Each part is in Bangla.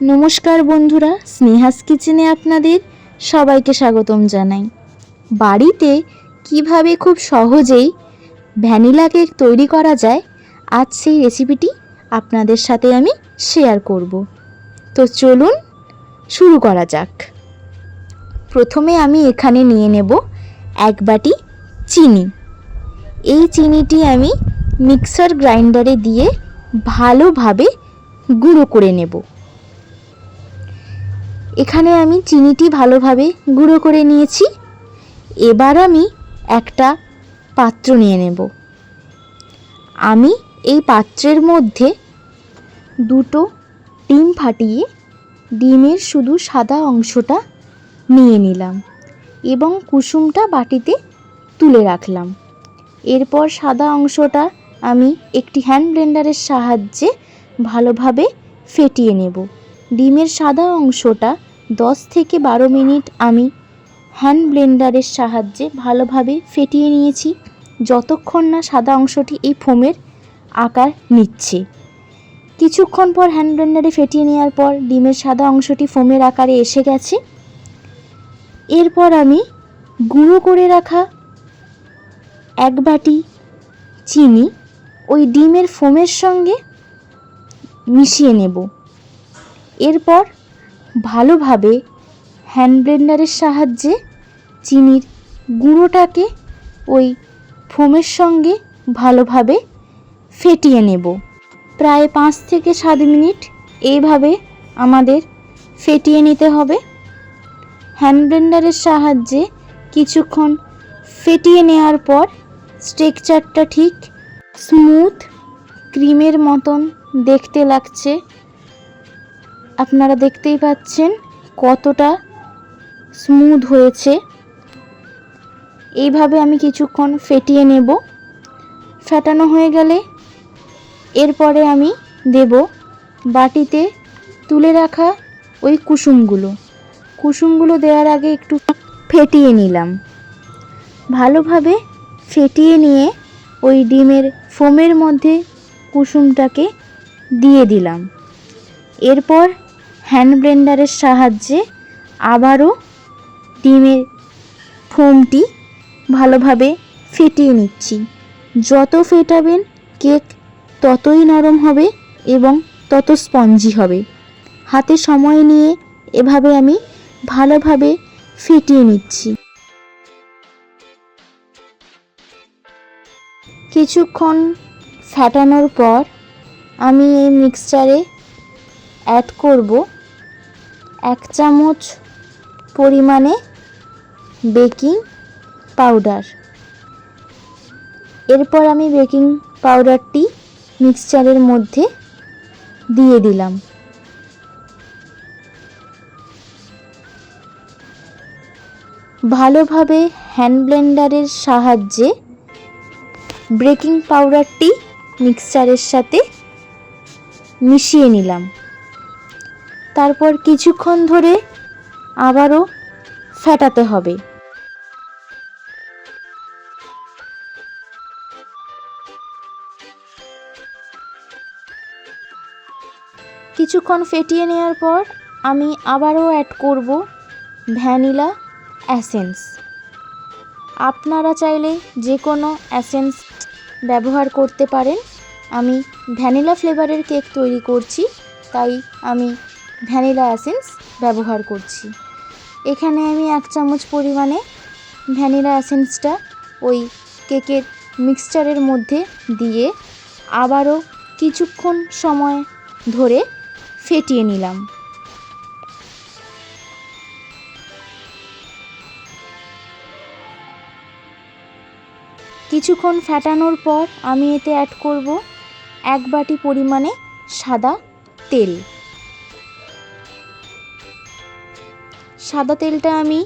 নমস্কার বন্ধুরা, স্নেহাস কিচেনে আপনাদের সবাইকে স্বাগতম জানাই। বাড়িতে কীভাবে খুব সহজেই ভ্যানিলা কেক তৈরি করা যায়, আজ সেই রেসিপিটি আপনাদের সাথে আমি শেয়ার করব। তো চলুন শুরু করা যাক। প্রথমে আমি এখানে নিয়ে নেব এক বাটি চিনি। এই চিনিটি আমি মিক্সার গ্রাইন্ডারে দিয়ে ভালোভাবে গুঁড়ো করে নেব। এখানে আমি চিনিটি ভালোভাবে গুঁড়ো করে নিয়েছি। এবার আমি একটা পাত্র নিয়ে নেব। আমি এই পাত্রের মধ্যে দুটো ডিম ফাটিয়ে ডিমের শুধু সাদা অংশটা নিয়ে নিলাম এবং কুসুমটা বাটিতে তুলে রাখলাম। এরপর সাদা অংশটা আমি একটি হ্যান্ড ব্লেন্ডারের সাহায্যে ভালোভাবে ফেটিয়ে নেব। ডিমের সাদা অংশটা দশ থেকে বারো মিনিট আমি হ্যান্ড ব্লেন্ডারের সাহায্যে ভালোভাবে ফেটিয়ে নিয়েছি। যতক্ষণ না সাদা অংশটি এই ফোমের আকার নিচ্ছে। কিছুক্ষণ পর হ্যান্ড ব্লেন্ডারে ফেটিয়ে নেওয়ার পর ডিমের সাদা অংশটি ফোমের আকারে এসে গেছে। এরপর আমি গুঁড়ো করে রাখা এক বাটি চিনি ওই ডিমের ফোমের সঙ্গে মিশিয়ে নেব। এরপর ভালোভাবে হ্যান্ড ব্লেন্ডারের সাহায্যে চিনির গুঁড়োটাকে ওই ফোমের সঙ্গে ভালোভাবে ফেটিয়ে নেব। প্রায় পাঁচ থেকে সাত মিনিট এইভাবে আমাদের ফেটিয়ে নিতে হবে। হ্যান্ড ব্লেন্ডারের সাহায্যে কিছুক্ষণ ফেটিয়ে নেওয়ার পর স্ট্রেকচারটা ঠিক স্মুথ ক্রিমের মতন দেখতে লাগছে। আপনারা দেখতেই পাচ্ছেন কতটা স্মুথ হয়েছে। এইভাবে আমি কিছুক্ষণ ফেটিয়ে নেব। ফেটানো হয়ে গেলে এরপরে আমি দেব বাটিতে তুলে রাখা ওই কুসুমগুলো। কুসুমগুলো দেওয়ার আগে একটু ফেটিয়ে নিলাম। ভালোভাবে ফেটিয়ে নিয়ে ওই ডিমের ফোমের মধ্যে কুসুমটাকে দিয়ে দিলাম। এরপর হ্যান্ড ব্লেন্ডারের সাহায্যে আবারও ডিমের ফোমটি ভালোভাবে ফেটিয়ে নিচ্ছি। যত ফেটাবেন কেক ততই নরম হবে এবং তত স্পঞ্জি হবে। হাতে সময় নিয়ে এভাবে আমি ভালোভাবে ফেটিয়ে নিচ্ছি। কিছুক্ষণ ফ্যাটানোর পর আমি এই মিক্সচারে অ্যাড করব। এক চামচ পরিমাণে বেকিং পাউডার। এরপর আমি বেকিং পাউডারটি মিক্সচারের মধ্যে দিয়ে দিলাম। ভালোভাবে হ্যান্ড ব্লেন্ডারের সাহায্যে বেকিং পাউডারটি মিক্সচারের সাথে মিশিয়ে নিলাম। তারপর কিছুক্ষণ ধরে আবারও ফেটাতে হবে। কিছুক্ষণ ফেটিয়ে নেওয়ার পর আমি আবারও অ্যাড করব ভ্যানিলা অ্যাসেন্স আপনারা চাইলে যে কোনো অ্যাসেন্স ব্যবহার করতে পারেন। আমি ভ্যানিলা ফ্লেভারের কেক তৈরি করছি, তাই আমি ভ্যানিলা অ্যাসেন্স ব্যবহার করছি। এখানে আমি এক চামচ পরিমাণে ভ্যানিলা অ্যাসেন্সটা ওই কেকের মিক্সচারের মধ্যে দিয়ে আবারও কিছুক্ষণ সময় ধরে ফেটিয়ে নিলাম। কিছুক্ষণ ফ্যাটানোর পর আমি এতে অ্যাড করব এক বাটি পরিমাণে সাদা তেল। সাদা তেলটা আমি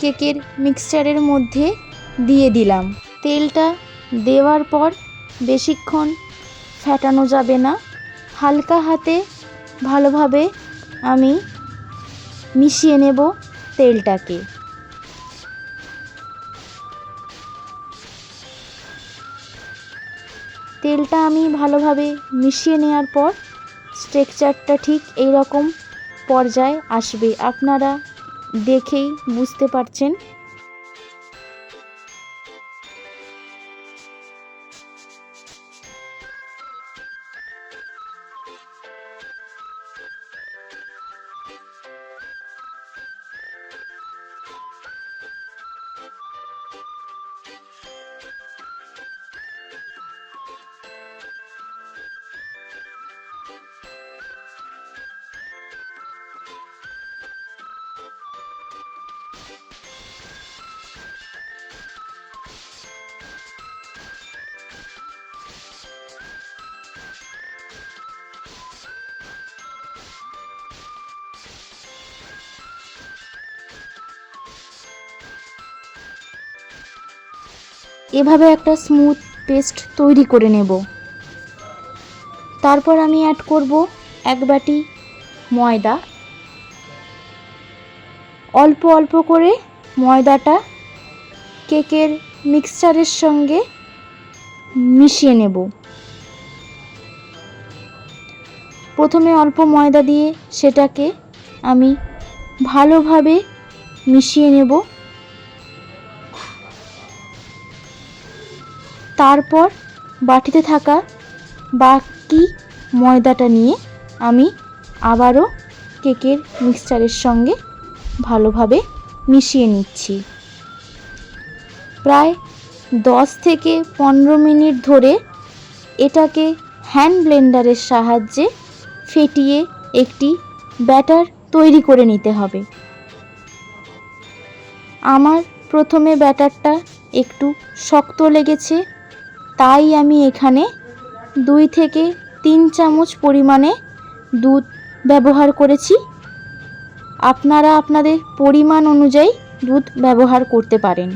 কেকের মিক্সচারের মধ্যে দিয়ে দিলাম। তেলটা দেওয়ার পর বেশিক্ষণ ফ্যাটানো যাবে না। হালকা হাতে ভালোভাবে আমি মিশিয়ে নেব তেলটাকে। তেলটা আমি ভালোভাবে মিশিয়ে নেওয়ার পর স্ট্রেকচারটা ঠিক এই রকম পর্যায়ে আসবে। আপনারা দেখেই বুঝতে পারছেন এভাবে একটা স্মুথ পেস্ট তৈরি করে নেব। তারপর আমি অ্যাড করব এক বাটি ময়দা। অল্প অল্প করে ময়দাটা কেকের মিক্সচারের সঙ্গে মিশিয়ে নেব। প্রথমে অল্প ময়দা দিয়ে সেটাকে আমি ভালোভাবে মিশিয়ে নেব। তারপর বাটিতে থাকা বাকি ময়দাটা নিয়ে আমি আবারও কেকের মিক্সচারের সঙ্গে ভালোভাবে মিশিয়ে নিচ্ছি। প্রায় দশ থেকে পনেরো মিনিট ধরে এটাকে হ্যান্ড ব্লেন্ডারের সাহায্যে ফেটিয়ে একটি ব্যাটার তৈরি করে নিতে হবে। আমার প্রথমে ব্যাটারটা একটু শক্ত লেগেছে তাই আমি এখানে দুই থেকে তিন চামচ পরিমাণে দুধ ব্যবহার করেছি। আপনারা আপনাদের পরিমাণ অনুযায়ী দুধ ব্যবহার করতে পারেন।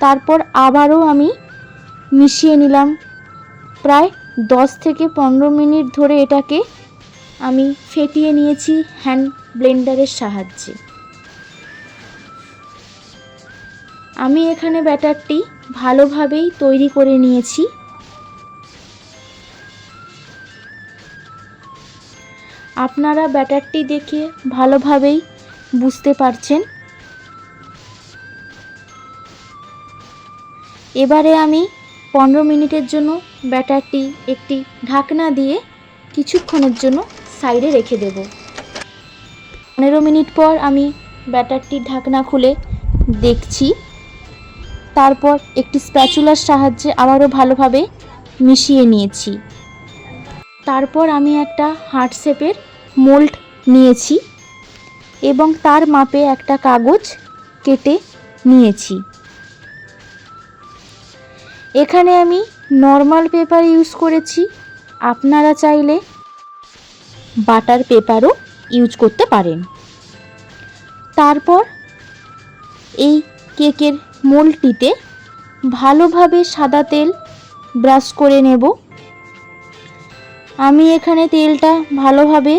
তারপর আবারও আমি মিশিয়ে নিলাম। প্রায় দশ থেকে পনেরো মিনিট ধরে এটাকে আমি ফেটিয়ে নিয়েছি হ্যান্ড ব্লেন্ডারের সাহায্যে। আমি এখানে ব্যাটারটি ভালোভাবেই তৈরি করে নিয়েছি। আপনারা ব্যাটারটি দেখে ভালোভাবেই বুঝতে পারছেন। এবারে আমি পনেরো মিনিটের জন্য ব্যাটারটি একটি ঢাকনা দিয়ে কিছুক্ষণের জন্য সাইডে রেখে দেব। পনেরো মিনিট পর আমি ব্যাটারটির ঢাকনা খুলে দেখছি। তারপর একটি স্প্যাচুলার সাহায্যে আবারও ভালোভাবে মিশিয়ে নিয়েছি। তারপর আমি একটা হার্ট শেপের মোল্ড নিয়েছি এবং তার মাপে একটা কাগজ কেটে নিয়েছি। এখানে আমি নর্মাল পেপার ইউজ করেছি। আপনারা চাইলে বাটার পেপারও ইউজ করতে পারেন। তারপর এই কেকের মোলটিতে ভালোভাবে সাদা তেল ব্রাশ করে নেব। আমি এখানে তেলটা ভালোভাবে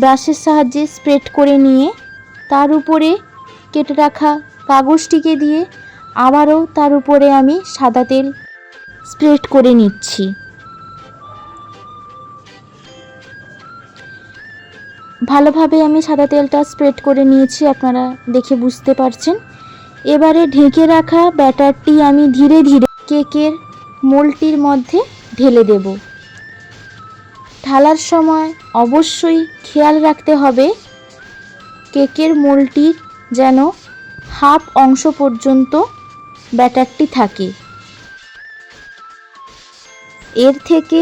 ব্রাশের সাহায্যে স্প্রেড করে নিয়ে তার উপরে কেটে রাখা কাগজটিকে দিয়ে আবারও তার উপরে আমি সাদা তেল স্প্রেড করে নিচ্ছি। ভালোভাবে আমি সাদা তেলটা স্প্রেড করে নিয়েছি, আপনারা দেখে বুঝতে পারছেন। এবারে ঢেকে রাখা ব্যাটারটি আমি ধীরে ধীরে কেকের মোলটির মধ্যে ঢেলে দেব। ঢালার সময় অবশ্যই খেয়াল রাখতে হবে কেকের মোলটির যেন হাফ অংশ পর্যন্ত ব্যাটারটি থাকে। এর থেকে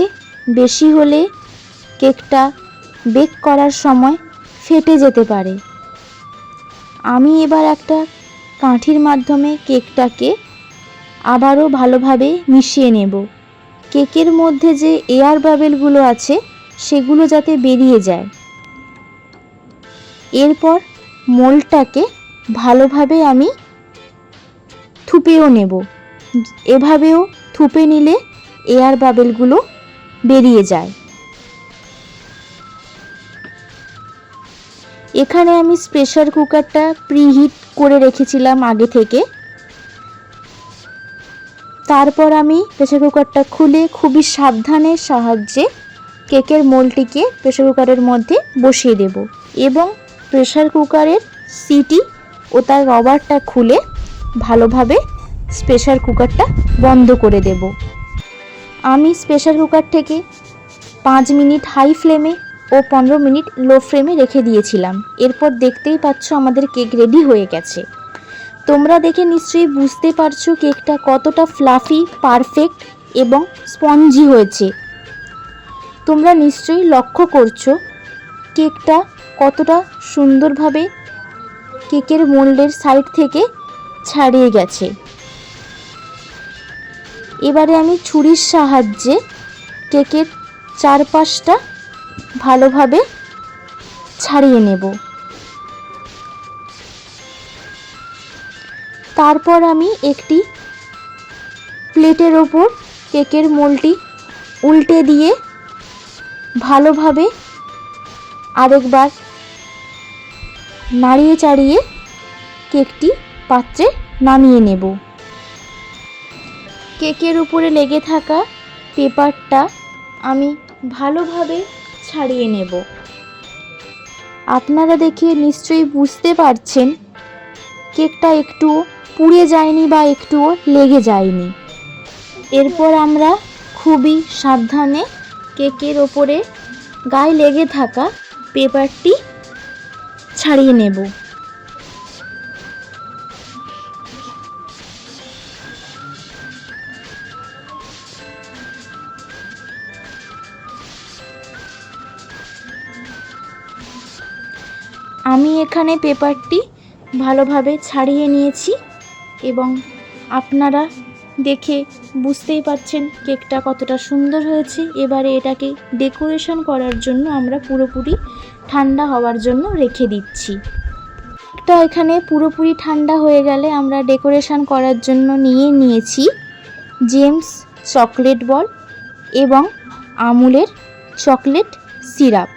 বেশি হলে কেকটা বেক করার সময় ফেটে যেতে পারে। আমি এবার একটা কাঠির মাধ্যমে কেকটাকে আবারও ভালোভাবে মিশিয়ে নেব। কেকের মধ্যে যে এয়ার বাবেলগুলো আছে, সেগুলো যাতে বেরিয়ে যায়। এরপর মোলটাকে ভালোভাবে আমি থুপেও নেব। এভাবেও থুপে নিলে এয়ার বাবেলগুলো বেরিয়ে যায়। এখানে আমি প্রেশার কুকারটা প্রিহিট করে রেখেছিলাম আগে থেকে। তারপর আমি প্রেশার কুকারটা খুলে খুবই সাবধানের সাহায্যে কেকের মোলটিকে প্রেসার কুকারের মধ্যে বসিয়ে দেব এবং প্রেসার কুকারের সিটি ও তার রবারটা খুলে ভালোভাবে প্রেসার কুকারটা বন্ধ করে দেব। আমি প্রেসার কুকার থেকে পাঁচ মিনিট হাই ফ্লেমে ও পনেরো মিনিট লো ফ্লেমে রেখে দিয়েছিলাম। এরপর দেখতেই পাচ্ছ আমাদের কেক রেডি হয়ে গেছে। তোমরা দেখে নিশ্চয়ই বুঝতে পারছ কেকটা কতটা ফ্লাফি পারফেক্ট এবং স্পঞ্জি হয়েছে। তোমরা নিশ্চয়ই লক্ষ্য করছ কেকটা কতটা সুন্দরভাবে কেকের মোল্ডের সাইড থেকে ছাড়িয়ে গেছে। এবারে আমি ছুরির সাহায্যে কেকের চারপাশটা ভালোভাবে ছাড়িয়ে নেব। তারপর আমি একটি প্লেটের ওপর কেকের মোলটি উল্টে দিয়ে ভালোভাবে আরেকবার নাড়িয়ে চাড়িয়ে কেকটি পাত্রে নামিয়ে নেব। কেকের উপরে লেগে থাকা পেপারটা আমি ভালোভাবে ছাড়িয়ে নেব। আপনারা দেখে নিশ্চয়ই বুঝতে পারছেন, কেকটা একটু পুড়ে যায়নি বা একটুও লেগে যায়নি। এরপর আমরা খুবই সাবধানে কেকের ওপরে গায়ে লেগে থাকা পেপারটি ছাড়িয়ে নেব। এখানে পেপারটি ভালোভাবে ছাড়িয়ে নিয়েছি এবং আপনারা দেখে বুঝতেই পারছেন কেকটা কতটা সুন্দর হয়েছে। এবারে এটাকে ডেকোরেশন করার জন্য আমরা পুরোপুরি ঠান্ডা হওয়ার জন্য রেখে দিচ্ছি। কেকটা এখানে পুরোপুরি ঠান্ডা হয়ে গেলে আমরা ডেকোরেশন করার জন্য নিয়ে নিয়েছি জেমস চকলেট বল এবং আমুলের চকলেট সিরাপ।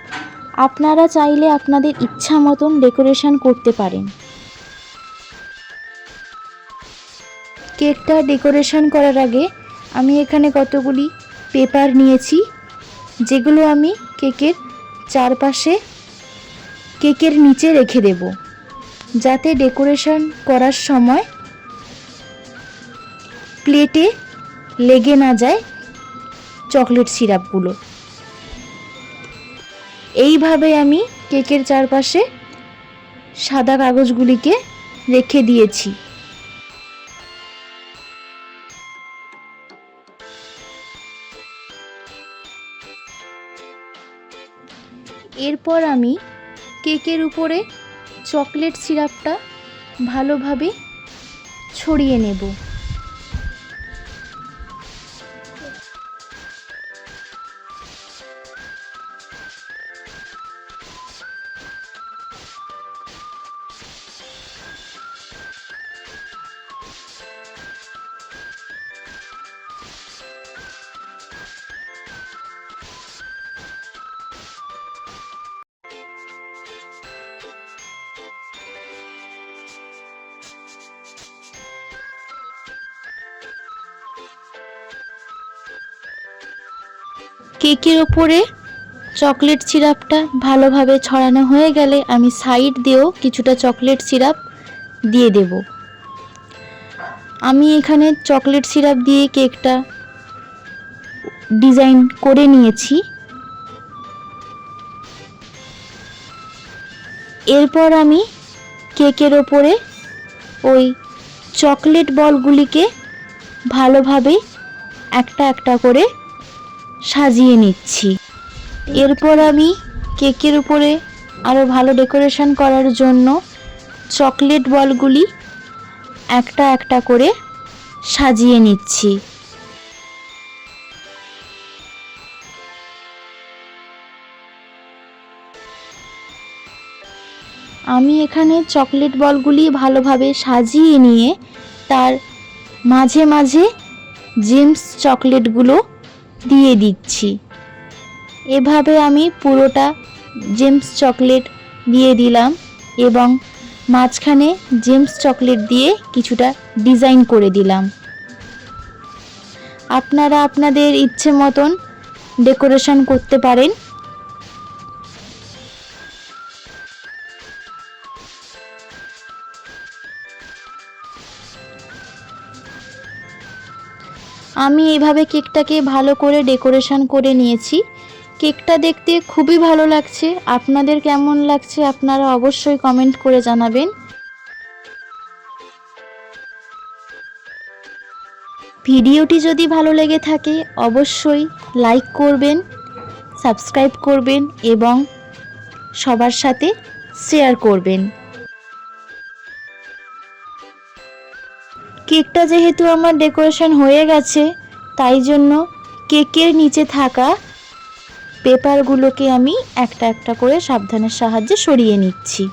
আপনারা চাইলে আপনাদের ইচ্ছা মতন ডেকোরেশন করতে পারেন। কেকটা ডেকোরেশন করার আগে আমি এখানে কতগুলি পেপার নিয়েছি, যেগুলো আমি কেকের চারপাশে, কেকের নিচে রেখে দেব, যাতে ডেকোরেশন করার সময় প্লেটে লেগে না যায় চকলেট সিরাপগুলো। এইভাবে আমি কেকের চারপাশে সাদা কাগজগুলিকে রেখে দিয়েছি। এরপর আমি কেকের উপরে চকলেট সিরাপটা ভালোভাবে ছড়িয়ে নেব। কেকের ওপরে চকলেট সিরাপটা ভালোভাবে ছড়ানো হয়ে গেলে আমি সাইড দিয়েও কিছুটা চকলেট সিরাপ দিয়ে দেব। আমি এখানে চকলেট সিরাপ দিয়ে কেকটা ডিজাইন করে নিয়েছি। এরপর আমি কেকের ওপরে ওই চকলেট বলগুলিকে ভালোভাবে একটা একটা করে সাজিয়ে নিচ্ছি। এরপর আমি কেকের উপরে আরও ভালো ডেকোরেশন করার জন্য চকলেট বলগুলি একটা একটা করে সাজিয়ে নিচ্ছি। আমি এখানে চকলেট বলগুলি ভালোভাবে সাজিয়ে নিয়ে তার মাঝে মাঝে জেমস চকলেটগুলো দিয়ে দিচ্ছি। এভাবে আমি পুরোটা জেমস চকলেট দিয়ে দিলাম এবং মাঝখানে জেমস চকলেট দিয়ে কিছুটা ডিজাইন করে দিলাম। আপনারা আপনাদের ইচ্ছে মতন ডেকোরেশন করতে পারেন। আমি এইভাবে কেকটাকে ভালো করে ডেকোরেশন করে নিয়েছি। কেকটা দেখতে খুবই ভালো লাগছে। আপনাদের কেমন লাগছে আপনারা অবশ্যই কমেন্ট করে জানাবেন। ভিডিওটি যদি ভালো লেগে থাকে, অবশ্যই লাইক করবেন, সাবস্ক্রাইব করবেন এবং সবার সাথে শেয়ার করবেন। কেকটা যেহেতু আমার ডেকোরেশন হয়ে গেছে, তাই জন্য কেকের নিচে থাকা পেপারগুলোকে আমি একটা একটা করে সাবধানের সাহায্যে সরিয়ে নিচ্ছি।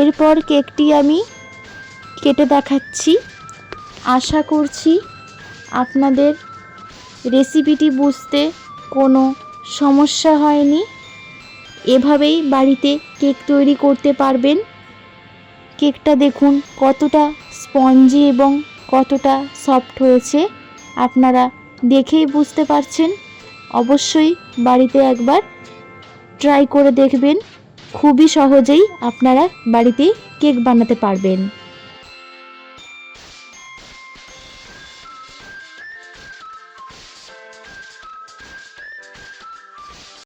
এরপর কেকটি আমি কেটে দেখাচ্ছি। আশা করছি আপনাদের রেসিপিটি বুঝতে কোনো সমস্যা হয়নি। এভাবেই বাড়িতে কেক তৈরি করতে পারবেন। কেকটা দেখুন কতটা স্পঞ্জি এবং কতটা সফট হয়েছে। আপনারা দেখেই বুঝতে পারছেন। অবশ্যই বাড়িতে একবার ট্রাই করে দেখবেন। খুবই সহজেই আপনারা বাড়িতেই কেক বানাতে পারবেন।